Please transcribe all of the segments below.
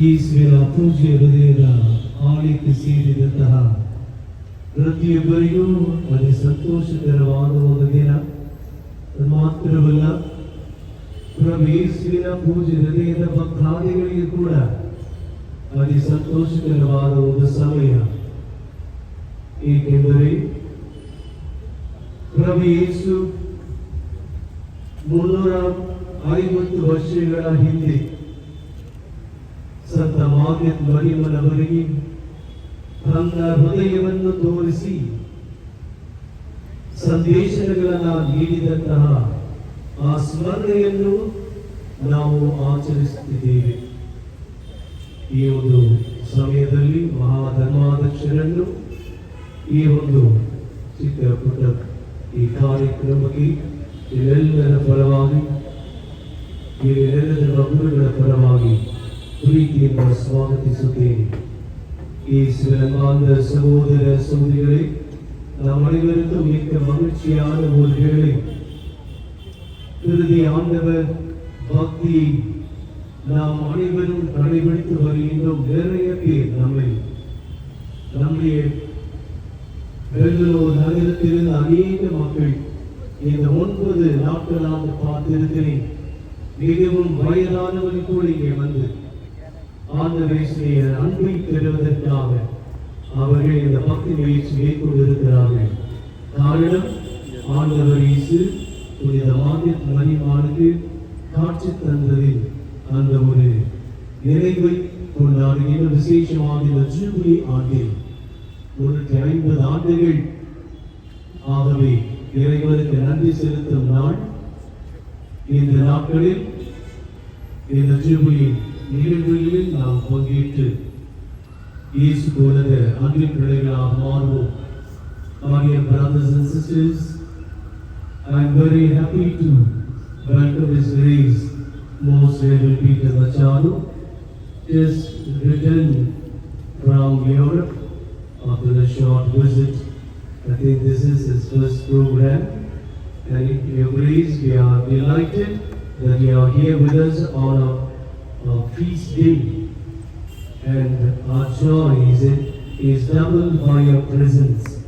ಯೇಸುವಿನ ಪೂಜ್ಯ ಹೃದಯದ ಆಳಿಕೆ ಸೇರಿದಂತಹ ಪ್ರತಿಯೊಬ್ಬರಿಗೂ ಅದೇ ಸಂತೋಷಕರವಾದ ಒಂದು ದಿನ ಮಾತ್ರವಲ್ಲ, ಪ್ರಭು ಪೂಜೆ ಹೃದಯದ ಭಕ್ತಾದಿಗಳಿಗೆ ಕೂಡ ಅತಿ ಸಂತೋಷಕರವಾದ ಒಂದು ಸಮಯ. ಏಕೆಂದರೆ ಪ್ರಭು ಯೇಸು ಮುನ್ನೂರ ಐವತ್ತು ವರ್ಷಗಳ ಹಿಂದೆ ಸಂತ ಮಾರ್ಗತ್ ಮರಿಯಮ್ಮನವರಿಗೆ ತನ್ನ ಹೃದಯವನ್ನು ತೋರಿಸಿ ಸಂದೇಶಗಳನ್ನು ನೀಡಿದಂತಹ ಆ ಸ್ಮರಣೆಯನ್ನು ನಾವು ಆಚರಿಸುತ್ತಿದ್ದೇವೆ. ಈ ಒಂದು ಸಮಯದಲ್ಲಿ ಮಹಾಧರ್ಮಾಧ್ಯಕ್ಷರನ್ನು ಈ ಒಂದು ಚಿಕ್ಕ ಪುಟ್ಟ ಈ ಕಾರ್ಯಕ್ರಮಕ್ಕೆ ಇವೆಲ್ಲರ ಪರವಾಗಿ ಇವೆಲ್ಲರ ಮಗುಗಳ ಪರವಾಗಿ പ്രീതിയും സ്വാഗതിസുകേൻ ഈ சிவனமான சகோதர சகோதரிகளே நாம் மிக்க மகிழ்ச்சியான ஒரு வேளை. இறுதி ஆண்டவர் பக்தியை நாம் அனைவரும் வருகின்றோம். நிறைய பேர் நம்மை நம்முடைய பெங்களூர் நகரத்திலிருந்து அநேக மக்கள் இந்த ஒன்பது நாட்களாக பார்த்திருக்கிறேன் மிகவும் வயதானவர்கள் கூட இங்கே வந்து ஆண்டவேசிய அன்பை பெறுவதற்காக அவர்கள் இந்த பக்தி முயற்சி மேற்கொண்டிருக்கிறார்கள் காரணம் ஆண்டவர் இயேசு புனித மாதிரி மணிமானுக்கு காட்சி தந்ததில் அந்த ஒரு நிறைவை கொண்டாடுகின்ற விசேஷமாக இந்த ஜூபிலி ஆண்டில் முன்னூற்றி ஐம்பது ஆண்டுகள் ஆகவே இறைவனுக்கு நன்றி செலுத்தும் நாள். இந்த நாட்களில் இந்த ஜூபிலி நிகழ்வுகளில் நாம் பங்கேற்று இயேசு போலத அன்பின் பிள்ளைகளாக மாறுவோம் My dear brothers and sisters, I am very happy to welcome His Grace, Most Reverend Peter Machado, just returned from Europe after a short visit. I think this is his first program. And in your grace, we are delighted that you are here with us on our, our feast day. And our joy is, is doubled by your presence.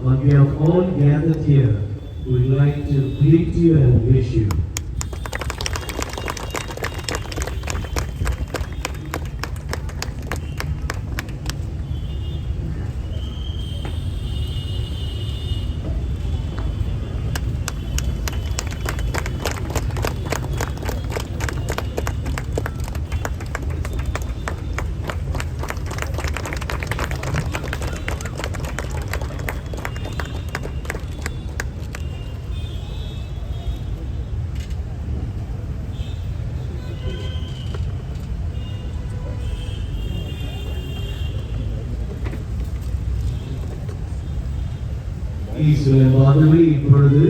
On behalf of all gathered here, we would like to greet you and wish you. ஈஸ்வரன் மாதவி இப்பொழுது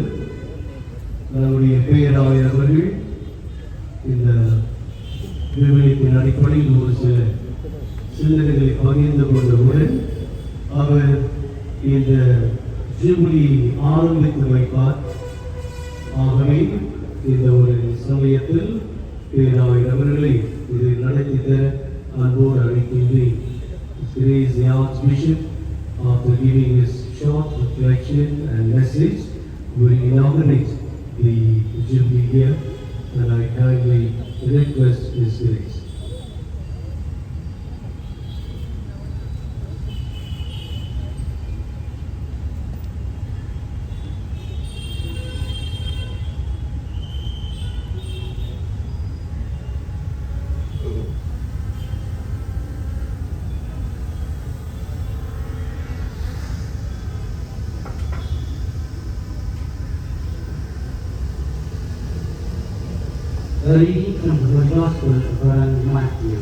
நம்முடைய பேராயர் அவர்கள் இந்த திருமணத்தின் அடிப்படையில் ஒரு சில சிந்தனைகளை பகிர்ந்து கொண்டவுடன் அவர் இந்த ஜூபிலி ஆரம்பித்து வைப்பார். ஆகவே இந்த ஒரு சமயத்தில் பேராயர் அவர்களை இது நடத்தித்த அன்போடு அழைக்கின்றேன். Today's the Archbishop, after giving his short reflection and message, will inaugurate the Jubilee here, and I kindly request His Grace. Reading from the Gospel according to Matthew.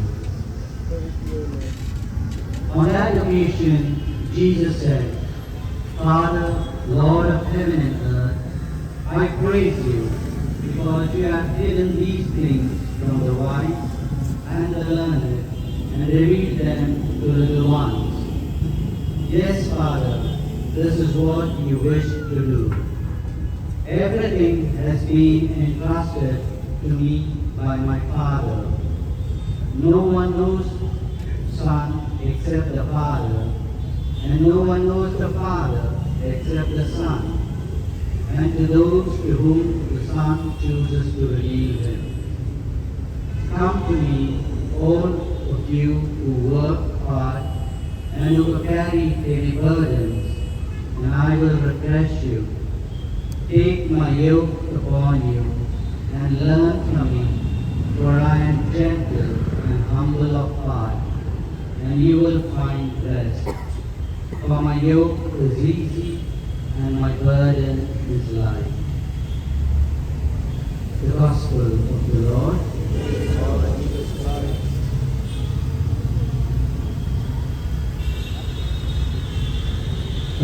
On that occasion, Jesus said, Father, Lord of heaven and earth, I praise you because you have hidden these things from the wise and the learned and revealed them to little ones. Yes, Father, this is what you wish to do. Everything has been entrusted to me by my Father. no one knows Son except the Father, and no one knows the Father except the Son, and to those to whom the Son chooses to reveal him. Come to me, all of you who work hard and who carry heavy burdens, and I will refresh you. Take my yoke upon you and learn from me, for I am gentle and humble of heart, and you will find rest. For my yoke is easy and my burden is light. The Gospel of the Lord.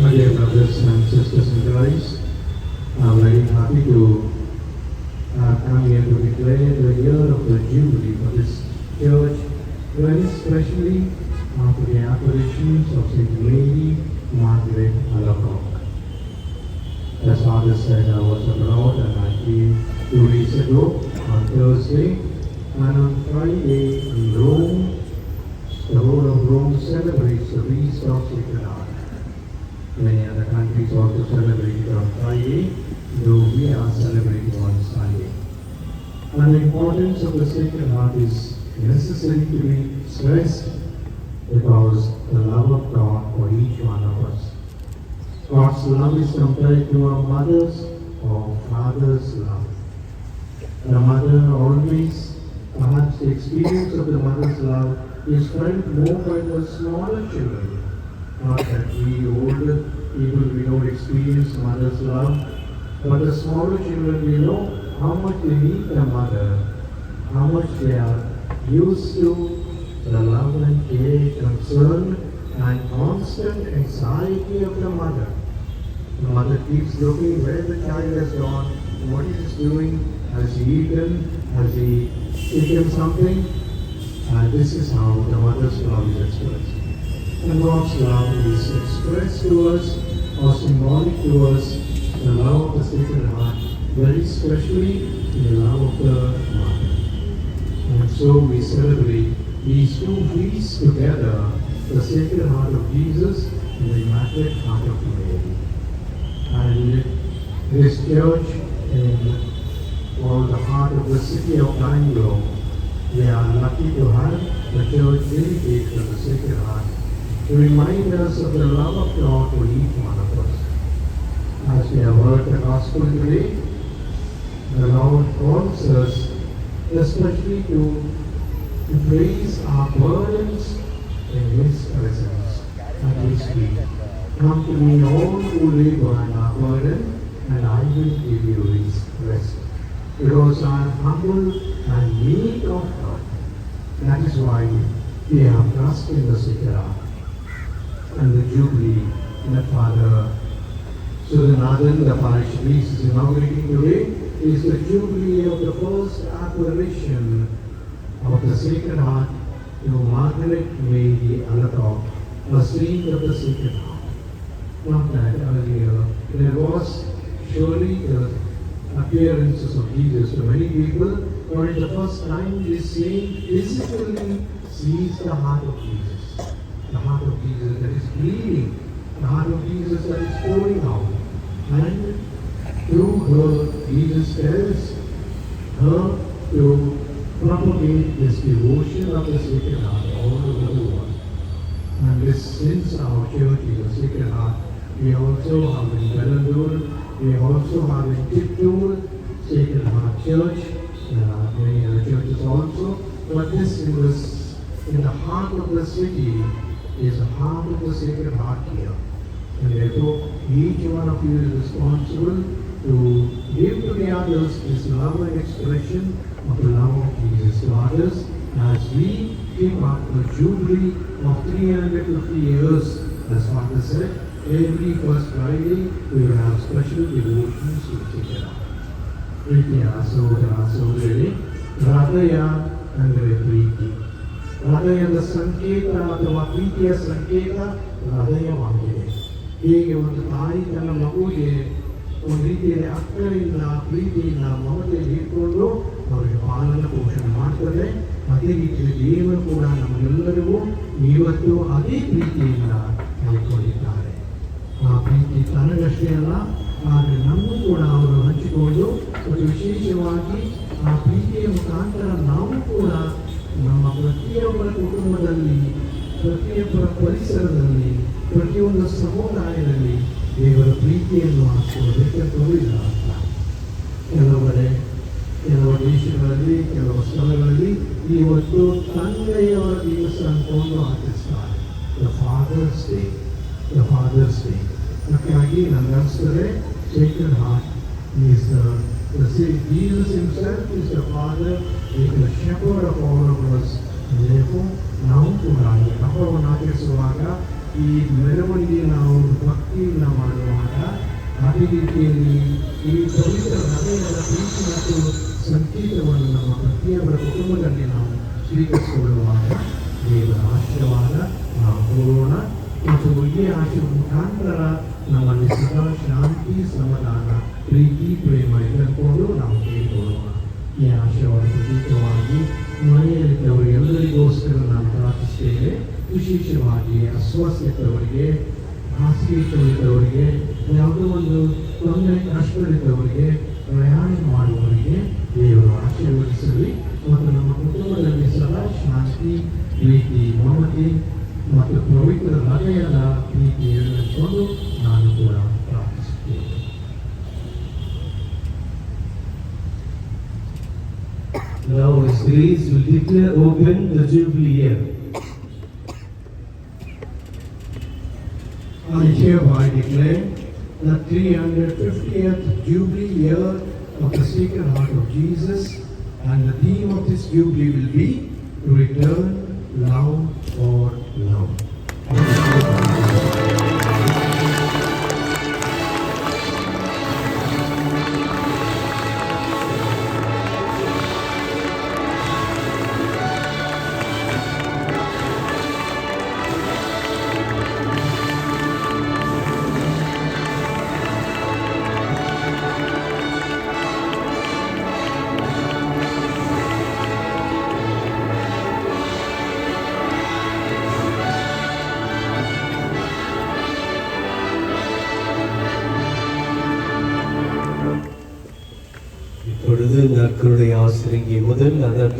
My dear brothers and sisters in Christ, I'm very happy to uh, come here to declare the year of the Jubilee for this church, very especially after the apparitions of St. Mary Margaret Alacock. As Father said, I was abroad and I came two weeks ago on Thursday, and on Friday in Rome, the whole of Rome celebrates the feast of Sacred Heart. Many other countries also celebrate it on Friday, though we are celebrating on Sunday. And the importance of the Sacred Heart is necessary to be stressed because the love of God for each one of us. God's love is compared to a mother's or father's love. The mother always, perhaps the experience of the mother's love is felt more by the smaller children not that we older people, we don't experience mother's love, but the smaller children, you know how much they need their mother, how much they are used to the love and care, concern, and constant anxiety of the mother. The mother keeps looking where the child has gone, what he is doing, has he eaten, has he taken something, and this is how the mother's love is expressed. And God's love is expressed to us or symbolic to us, the love of the Sacred Heart, very especially in the love of the Mother. And so we celebrate these two feasts together, the Sacred Heart of Jesus and the Immaculate Heart of Mary. And this church in well, the heart of the city of Bangalore, we are lucky to have the church dedicated to the Sacred Heart to remind us of the love of God for each one of us. As we have heard the gospel today, the Lord calls us especially to, to place our burdens in His presence at His feet. Come to me all who labor and are burdened, and I will give you rest. Because I am humble and meek of God. That is why we have trust in the Sacred and the Jubilee that Father Sudanathan, the parish priest, is inaugurating today, is the Jubilee of the first apparition of the Sacred Heart to Margaret Mary Alacock, a saint of the Sacred Heart. Not that earlier, there was surely the appearances of Jesus to many people, but it's the first time this saint physically sees the heart of Jesus the heart of Jesus that is bleeding, of Jesus is pouring out. And through her, Jesus tells her to propagate this devotion of the Sacred Heart all over the world. And this, since our church is a Sacred Heart, we also have in Belandur, we also have in Chittoor, Sacred Heart Church, are many other churches also, but this in in the heart of the city is the heart of the Sacred Heart here. And therefore, each one of you is responsible to give to the others this love and expression of the love of Jesus to others as we keep up the jubilee of 350 years, as Father said, every first Friday we will have special devotions to the Sacred Heart. ಪ್ರೀತಿಯ ಸಹೋದರ ಸಹೋದರಿ ಹೃದಯ ಅಂದರೆ ಪ್ರೀತಿ ಹೃದಯದ ಸಂಕೇತ ಅಥವಾ ಪ್ರೀತಿಯ ಸಂಕೇತ ಹೃದಯವಾಗಿದೆ ಹೀಗೆ ಒಂದು ತಾಯಿ ತನ್ನ ಮಗುವಿಗೆ ಒಂದು ರೀತಿಯಲ್ಲಿ ಅಕ್ಕರಿಂದ ಪ್ರೀತಿಯಿಂದ ಮಮತೆಯಲ್ಲಿ ಇಟ್ಕೊಂಡು ಅವರಿಗೆ ಪಾಲನ ಪೋಷಣೆ ಮಾಡ್ತದೆ. ಅದೇ ರೀತಿಯಲ್ಲಿ ದೇವರು ಕೂಡ ನಮಗೆಲ್ಲರಿಗೂ ಇವತ್ತು ಅದೇ ಪ್ರೀತಿಯಿಂದ ಕೈಕೊಂಡಿದ್ದಾರೆ ಆ ಪ್ರೀತಿ ತನಗಷ್ಟೇ ಅಲ್ಲ, ಆದರೆ ನಮಗೂ ಕೂಡ ಅವರು ಹಂಚಿಕೊಂಡು ಒಂದು ವಿಶೇಷವಾಗಿ ಆ ಪ್ರೀತಿಯ ಮುಖಾಂತರ ನಾವು ಕೂಡ ನಮ್ಮ ಪ್ರತಿಯೊಬ್ಬರ ಕುಟುಂಬದಲ್ಲಿ, ಪ್ರತಿಯೊಬ್ಬರ ಪರಿಸರದಲ್ಲಿ ಪ್ರತಿಯೊಂದು ಸಮುದಾಯದಲ್ಲಿ ದೇವರ ಪ್ರೀತಿಯನ್ನು ಹಾಕುವುದಕ್ಕೆ ತೋರಿದ ಅರ್ಥ ಕೆಲವರೆ ಕೆಲವು ದೇಶಗಳಲ್ಲಿ ಕೆಲವು ಸ್ಥಳಗಳಲ್ಲಿ ಇವತ್ತು ತಂದೆಯವರ ದಿವಸ ಅನ್ಕೊಂಡು ಆಚರಿಸ್ತಾರೆ the fathers day the fathers day ಹಾಗಾಗಿ ನನಗೆ ಅನಿಸ್ತದೆ Sacred heart is the Jesus himself is the father is the shepherd of all of us ನಾವು ಕೂಡ ಈ ಹಬ್ಬವನ್ನು ಆಚರಿಸುವಾಗ ಈ ಮೆರವಣಿಗೆ ನಾವು ಭಕ್ತಿಯಿಂದ ಮಾಡುವಾಗ ಅದೇ ರೀತಿಯಲ್ಲಿ ಈ ಪವಿತ್ರ ಹೃದಯದ ಪ್ರೀತಿ ಮತ್ತು ಸಂಕೇತವನ್ನು ನಮ್ಮ ಪ್ರತಿಯೊಬ್ಬರ ಕುಟುಂಬದಲ್ಲಿ ನಾವು ಸ್ವೀಕರಿಸಿಕೊಳ್ಳುವಾಗ ದೇವರ ಆಶೀರ್ವಾದ, ನಾವು ಕೋರೋಣ ಮತ್ತು ಈ ಆಶೀರ್ವಾದ ಮುಖಾಂತರ ನಮ್ಮಲ್ಲಿ ಸದಾ ಶಾಂತಿ, ಸಮಾಧಾನ, ಪ್ರೀತಿ, ಪ್ರೇಮ ಇದ್ದುಕೊಂಡು ನಾವು ಕೇಳಿಕೊಳ್ಳೋಣ. ಈ ಆಶೀರ್ವಾದ ಪ್ರತೀಕವಾಗಿ ಮನೆಯಲ್ಲಿದ್ದವರು ಎಲ್ಲರಿಗೋಸ್ಕರ ನಾವು ವಿಶೇಷವಾಗಿ ಅಸ್ವಸ್ಥತೆಯವರಿಗೆ ಹಾಸಿಗೆ ಯಾವುದೋ ಒಂದು ತೊಂದರೆ ಕಷ್ಟಗಳಿದ್ದವರಿಗೆ ಪ್ರಯಾಣ ಮಾಡುವವರಿಗೆ ದೇವರು ಆಶೀರ್ವದಿಸಲಿ ಮತ್ತು ನಮ್ಮ ಕುಟುಂಬದಲ್ಲಿ ಸದಾ ಶಾಂತಿ, ಪ್ರೀತಿ, ಮಮತೆ ಮತ್ತು ಪವಿತ್ರ ಹೃದಯದ ಪ್ರೀತಿ ಇರಲೆಂದು ನಾನು ಕೂಡ ಪ್ರಾರ್ಥಿಸುತ್ತೇನೆ Now His grace. I hereby declare the 350th Jubilee year of the Sacred Heart of Jesus, and the theme of this Jubilee will be to return love for love.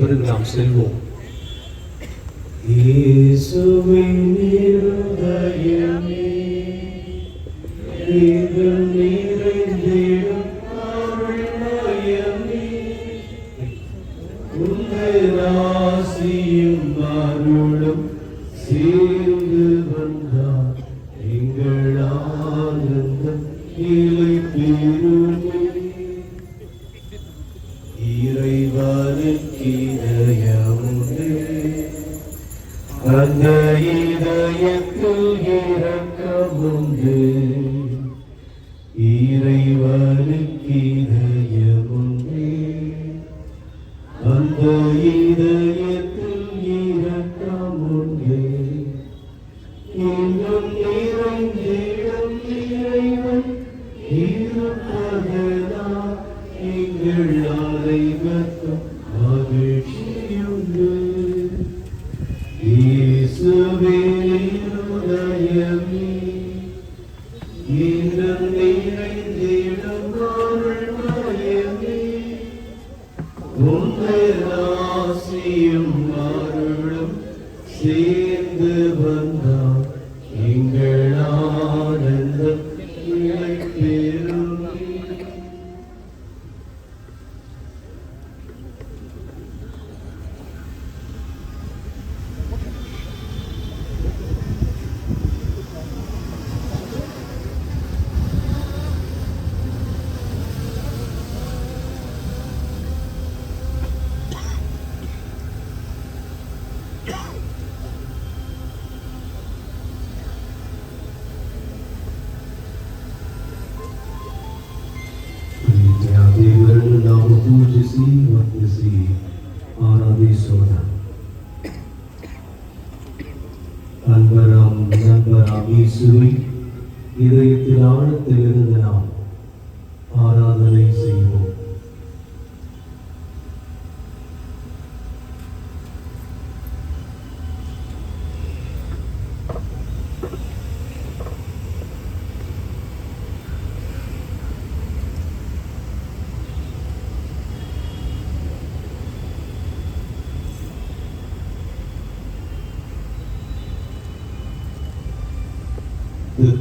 அனைவரும் நாம் செல்வோம் இயேசுவின் இருதயமே சேர்ந்து வந்தார் எங்கள் ஆனந்தம்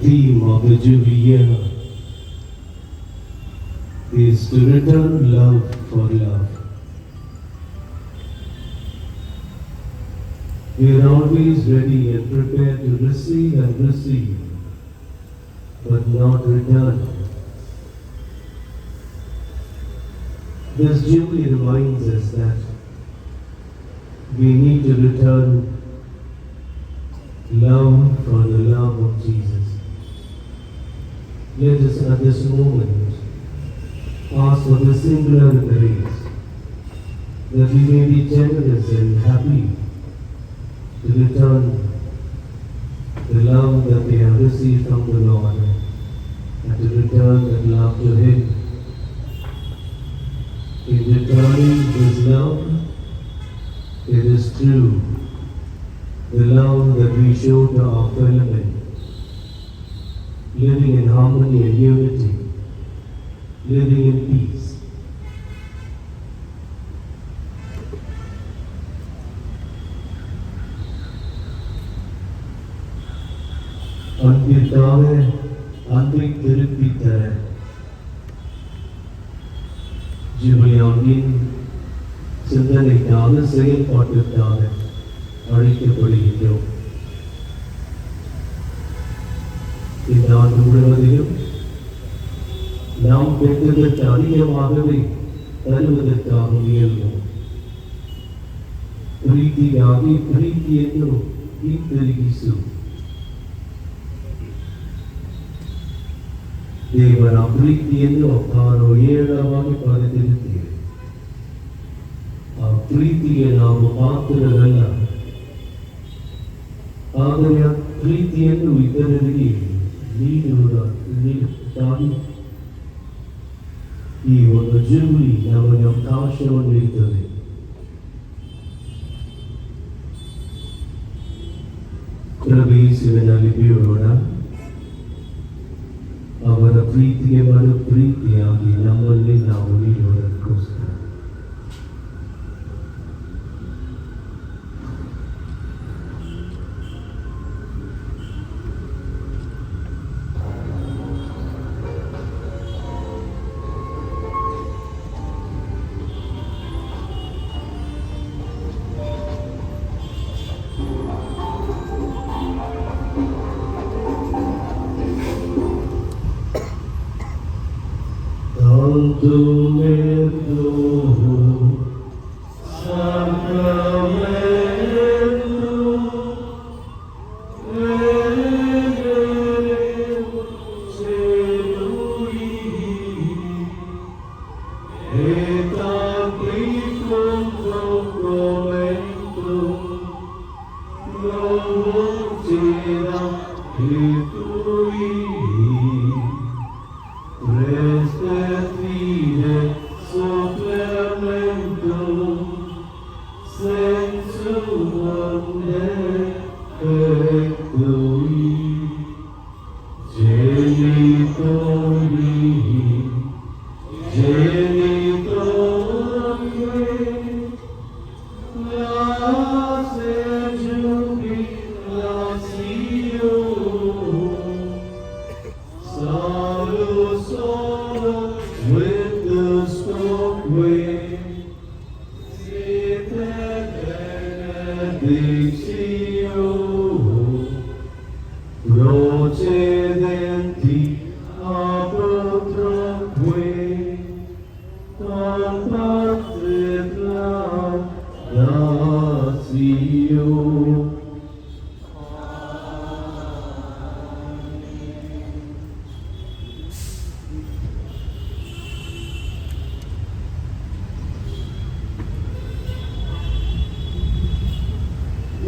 theme of the Jubilee is to return love for love. We are always ready and prepared to receive and receive, but not return. This Jubilee reminds us that we need to return love for the love of Jesus. Us at this moment ask for the singular grace that we may be generous and happy to return the love that we have received from the Lord and to return that love to Him. In returning His love, it is true the love that we show to our fellow men, living in harmony and unity, living in peace. அன்பிற்காக அன்பை திருப்பித் தர ஜூலியானின் சிந்தனைக்காக செயல்பாட்டிற்காக அழைக்கப்படுகின்றோம் இந்த ஆண்டு முழுவதிலும் நாம் பெற்றதற்கு அதிகமாகவே தருவதற்காக முயல்வோம் ಪ್ರೀತಿಗಾಗಿ ಪ್ರೀತಿಯನ್ನು ಹಿಂತಿರುಗಿಸು ದೇವರ ಪ್ರೀತಿಯನ್ನು ತಾನು ಏಳವಾಗಿ ಪಡೆದಿರುತ್ತೇವೆ ಆ ಪ್ರೀತಿಗೆ ನಾವು ಪಾತ್ರರಲ್ಲ ಆದರೆ ಆ ಪ್ರೀತಿಯನ್ನು ಇತರರಿಗೆ leader of wisdom, ಇವನು ಜುಬ್ಲಿ ನಮಗೆ ಅವಕಾಶವನ್ನು ನೀಡುತ್ತದೆ ಪ್ರಭೇಸುವಿನಲ್ಲಿ ಬೀಳೋಣ ಅವರ ಪ್ರೀತಿಗೆ ಬರೋ ಪ್ರೀತಿಯಾಗಿ ನಮ್ಮಲ್ಲಿ ನಾವು ನೀಡೋಣ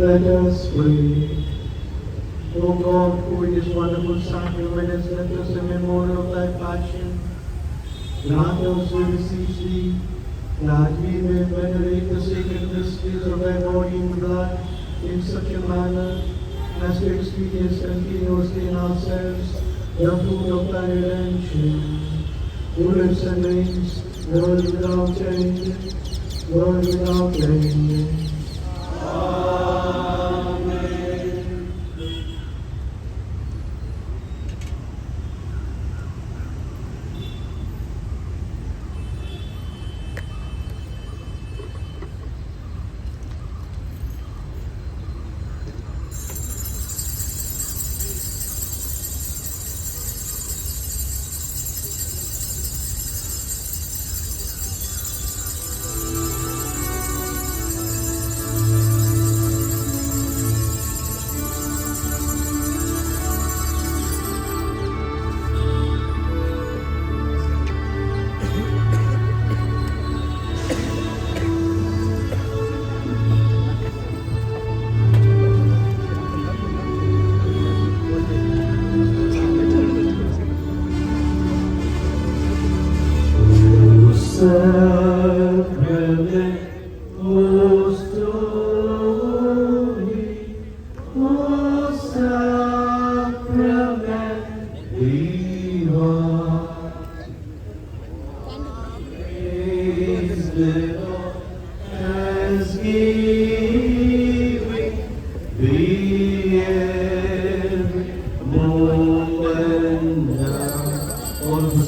Let us pray. O God, for this wonderful sacrament left us a memorial of thy passion, grant us to receive thee, that we may venerate the sacred mysteries of thy body and blood in such a manner as to experience continuously in ourselves the fruit of thy redemption. Who lives and reigns, world without end, world without end. Sacrament